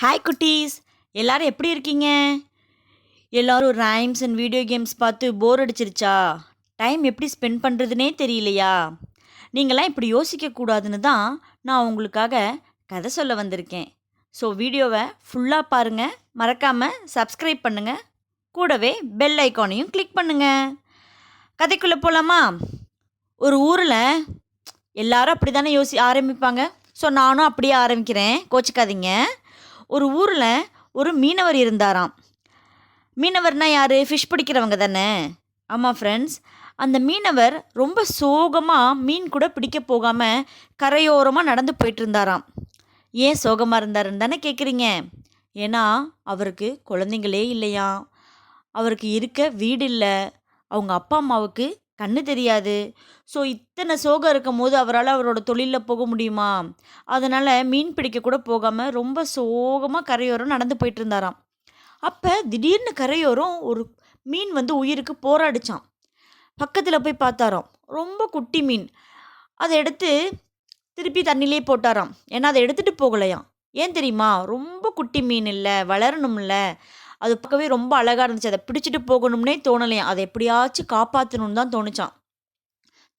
Hi குட்டீஸ். எல்லாரும் எப்படி இருக்கீங்க? எல்லோரும் ரைம்ஸ் அண்ட் வீடியோ கேம்ஸ் பார்த்து போர் அடிச்சிருச்சா? டைம் எப்படி ஸ்பெண்ட் பண்ணுறதுனே தெரியலையா? நீங்களாம் இப்படி யோசிக்கக்கூடாதுன்னு தான் நான் உங்களுக்காக கதை சொல்ல வந்திருக்கேன். ஸோ வீடியோவை ஃபுல்லாக பாருங்கள் மறக்காமல் சப்ஸ்கிரைப் பண்ணுங்கள் கூடவே பெல் ஐக்கானையும் கிளிக் பண்ணுங்கள் கதைக்குள்ளே போகலாமா ஒரு ஊரில் எல்லாரும் அப்படி தானே யோசி ஆரம்பிப்பாங்க. ஸோ நானும் அப்படியே ஆரம்பிக்கிறேன். கோச்சிக்காதீங்க. ஒரு ஊரில் ஒரு மீனவர் இருந்தாராம். மீனவர்னா யார்? ஃபிஷ் பிடிக்கிறவங்க தானே. ஆமாம் ஃப்ரெண்ட்ஸ் அந்த மீனவர் ரொம்ப சோகமாக மீன் கூட பிடிக்க போகாமல் கரையோரமாக நடந்து போயிட்டு இருந்தாராம் ஏன் சோகமாக இருந்தாருன்னு தானே கேட்குறீங்க ஏன்னா அவருக்கு குழந்தைங்களே இல்லையா அவருக்கு இருக்க வீடு இல்லை. அவங்க அப்பா அம்மாவுக்கு கண்ணு தெரியாது. ஸோ இத்தனை சோகம் இருக்கும் போது அவரால் அவரோட தொழிலில் போக முடியுமா? அதனால் மீன் பிடிக்க கூட போகாமல் ரொம்ப சோகமாக கரையோரம் நடந்து போயிட்டு இருந்தாராம் அப்போ திடீர்னு கரையோரம் ஒரு மீன் வந்து உயிருக்கு போராடிச்சான் பக்கத்தில் போய் பார்த்தாராம். ரொம்ப குட்டி மீன். அதை எடுத்து திருப்பி தண்ணிலே போட்டாராம். ஏன்னா அதை எடுத்துகிட்டு போகலையாம். ஏன் தெரியுமா? ரொம்ப குட்டி மீன் இல்லை வளரணும்ல. அது பார்க்கவே ரொம்ப அழகாக இருந்துச்சு. அதை பிடிச்சிட்டு போகணும்னே தோணலையாம் அதை எப்படியாச்சும் காப்பாற்றணும்னு தான் தோணுச்சான்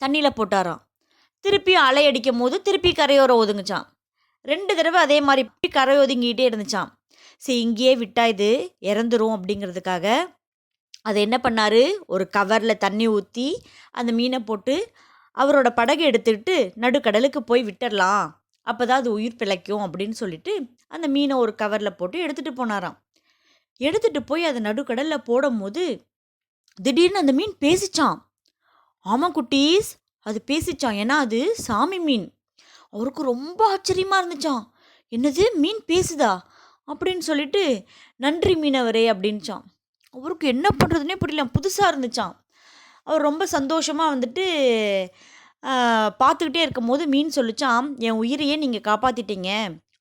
தண்ணியில் போட்டாராம். திருப்பி அலை அடிக்கும் போது திருப்பி கரையோரம் ஒதுங்குச்சான் ரெண்டு தடவை அதே மாதிரி இப்படி கரை ஒதுங்கிட்டே இருந்துச்சான் சரி இங்கேயே விட்டா இது இறந்துரும் அப்படிங்கிறதுக்காக அதை என்ன பண்ணார்? ஒரு கவரில் தண்ணி ஊற்றி அந்த மீனை போட்டு அவரோட படகு எடுத்துக்கிட்டு நடுக்கடலுக்கு போய் விட்டுடலாம் அப்போ தான் அது உயிர் பிழைக்கும் அப்படின்னு சொல்லிட்டு அந்த மீனை ஒரு கவரில் போட்டு எடுத்துகிட்டு போனாராம். எடுத்துட்டு போய் அதை நடுக்கடலில் போடும்போது திடீர்னு அந்த மீன் பேசிச்சான். ஆமாம் குட்டீஸ் அது பேசிச்சான். ஏன்னா அது சாமி மீன். அவருக்கு ரொம்ப ஆச்சரியமாக இருந்துச்சான் என்னது? மீன் பேசுதா? அப்படின்னு சொல்லிட்டு நன்றி மீனவரே அப்படின்ச்சான் அவருக்கு என்ன பண்ணுறதுனே புரியல. புதுசாக இருந்துச்சான் அவர் ரொம்ப சந்தோஷமாக வந்துட்டு பார்த்துக்கிட்டே பார்த்துக்கிட்டே இருக்கும்போது மீன் சொல்லிச்சான் என் உயிரையே நீங்கள் காப்பாற்றிட்டீங்க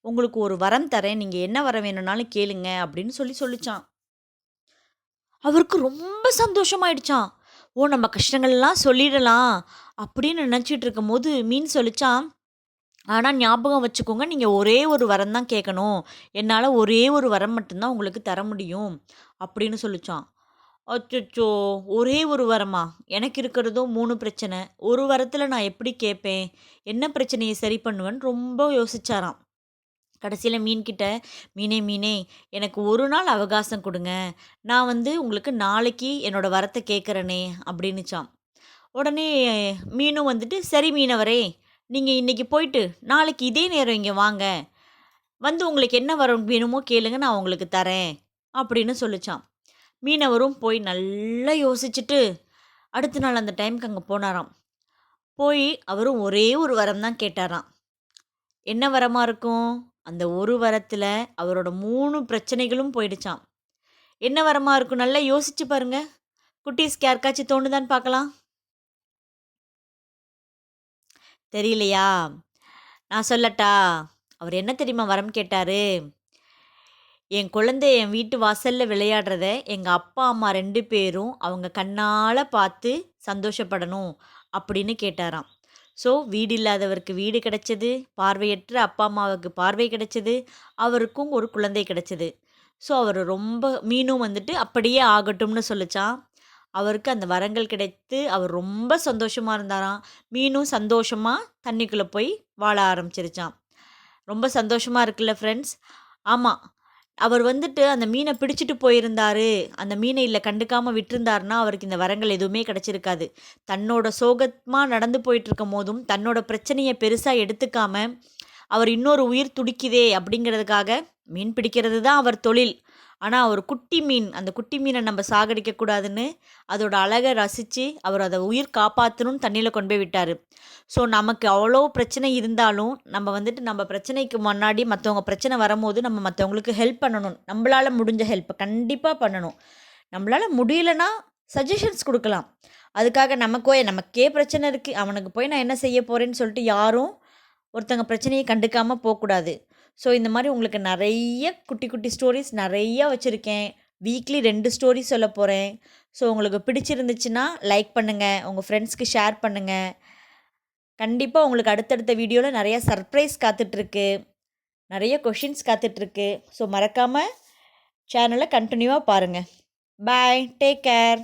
உங்களுக்கு ஒரு வரம் தரேன். நீங்கள் என்ன வரம் வேணும்னாலும் கேளுங்க அப்படின்னு சொல்லி சொல்லிச்சான். அவருக்கு ரொம்ப சந்தோஷமாயிடுச்சான் ஓ நம்ம கஷ்டங்கள்லாம் சொல்லிடலாம் அப்படின்னு நினச்சிட்டு இருக்கும்போது மீன் சொல்லிச்சான் ஆனால் ஞாபகம் வச்சுக்கோங்க. நீங்கள் ஒரே ஒரு வரம் தான் கேட்கணும். என்னால் ஒரே ஒரு வரம் மட்டும்தான் உங்களுக்கு தர முடியும் அப்படின்னு சொல்லிச்சான். அச்சோ ஒரே ஒரு வரமா? எனக்கு இருக்கிறதும் மூணு பிரச்சனை. ஒரு வரத்தில் நான் எப்படி கேட்பேன்? என்ன பிரச்சனையை சரி பண்ணுவேன்னு ரொம்ப யோசிச்சாராம். கடைசியில் மீன்கிட்ட மீனே மீனே எனக்கு ஒரு நாள் அவகாசம் கொடுங்க. நான் வந்து உங்களுக்கு நாளைக்கு என்னோடய வரத்தை கேட்குறேனே அப்படின்னுச்சான் உடனே மீனும் வந்துட்டு சரி மீனவரே நீங்கள் இன்றைக்கி போயிட்டு நாளைக்கு இதே நேரம் இங்கே வாங்க. வந்து உங்களுக்கு என்ன வரம் வேணுமோ கேளுங்க நான் உங்களுக்கு தரேன் அப்படின்னு சொல்லிச்சான் மீனவரும் போய் நல்லா யோசிச்சுட்டு அடுத்த நாள் அந்த டைம்க்கு அங்கே போனாராம். போய் அவரும் ஒரே ஒரு வரம் தான் கேட்டாராம். என்ன வரமாக இருக்கும்? அந்த ஒரு வரத்தில் அவரோட மூணு பிரச்சனைகளும் போயிடுச்சாம். என்ன வரமாக இருக்கும்? நல்லா யோசிச்சு பாருங்க. குட்டீஸ்க்கு யாருக்காச்சும் தோணுதான்னு பார்க்கலாம் தெரியலையா? நான் சொல்லட்டா அவர் என்ன தெரியுமா வரம் கேட்டாரு? என் குழந்தை என் வீட்டு வாசலில் விளையாடுறத எங்கள் அப்பா அம்மா ரெண்டு பேரும் அவங்க கண்ணால் பார்த்து சந்தோஷப்படணும் அப்படின்னு கேட்டாராம். ஸோ வீடு இல்லாதவருக்கு வீடு கிடைச்சது பார்வையற்ற அப்பா அம்மாவுக்கு பார்வை கிடைச்சது அவருக்கும் ஒரு குழந்தை கிடைச்சது. ஸோ அவர் ரொம்ப மீனும் வந்துட்டு அப்படியே ஆகட்டும்னு சொல்லிச்சான் அவருக்கு அந்த வரங்கள் கிடைத்து அவர் ரொம்ப சந்தோஷமாக இருந்தாராம். மீனும் சந்தோஷமாக தண்ணிக்குள்ளே போய் வாழ ஆரம்பிச்சிருச்சான் ரொம்ப சந்தோஷமாக இருக்குல்ல ஃப்ரெண்ட்ஸ் ஆமாம் அவர் வந்துட்டு அந்த மீனை பிடிச்சிட்டு போயிருந்தாரு. அந்த மீனை இல்லை கண்டுக்காமல் விட்டிருந்தாருன்னா அவருக்கு இந்த வரங்கள் எதுவுமே கிடச்சிருக்காது. தன்னோட சோகமாக நடந்து போயிட்டு இருக்கும் போதும் தன்னோட பிரச்சனையை பெருசாக எடுத்துக்காம அவர் இன்னொரு உயிர் துடிக்குதே அப்படிங்கிறதுக்காக மீன் பிடிக்கிறது தான் அவர் தொழில். ஆனால் ஒரு குட்டி மீன் அந்த குட்டி மீனை நம்ம சாகடிக்கக்கூடாதுன்னு அதோட அழகை ரசித்து அவர் அதை உயிர் காப்பாற்றணும்னு தண்ணியில் கொண்டு போய் விட்டார். ஸோ நமக்கு அவ்வளோ பிரச்சனை இருந்தாலும் நம்ம வந்துட்டு நம்ம பிரச்சனைக்கு முன்னாடி மற்றவங்க பிரச்சனை வரும்போது நம்ம மற்றவங்களுக்கு ஹெல்ப் பண்ணணும். நம்மளால் முடிஞ்ச ஹெல்ப்பை கண்டிப்பாக பண்ணணும். நம்மளால் முடியலன்னா சஜஷன்ஸ் கொடுக்கலாம். அதுக்காக நமக்கோ நமக்கே பிரச்சனை இருக்குது அவனுக்கு போய் நான் என்ன செய்ய போகிறேன்னு சொல்லிட்டு யாரும் ஒருத்தங்க பிரச்சனையை கண்டுக்காமல் போகக்கூடாது. ஸோ இந்த மாதிரி உங்களுக்கு நிறைய குட்டி குட்டி ஸ்டோரிஸ் நிறையா வச்சுருக்கேன். வீக்லி ரெண்டு ஸ்டோரி சொல்ல போகிறேன் ஸோ உங்களுக்கு பிடிச்சிருந்துச்சுன்னா லைக் பண்ணுங்கள் உங்கள் ஃப்ரெண்ட்ஸ்க்கு ஷேர் பண்ணுங்கள் கண்டிப்பாக உங்களுக்கு அடுத்தடுத்த வீடியோவில் நிறையா சர்ப்ரைஸ் காத்துட்ருக்கு. நிறைய கொஷின்ஸ் காத்துட்ருக்கு. ஸோ மறக்காமல் சேனலை கண்டினியூவாக பாருங்கள் பாய் டேக் கேர்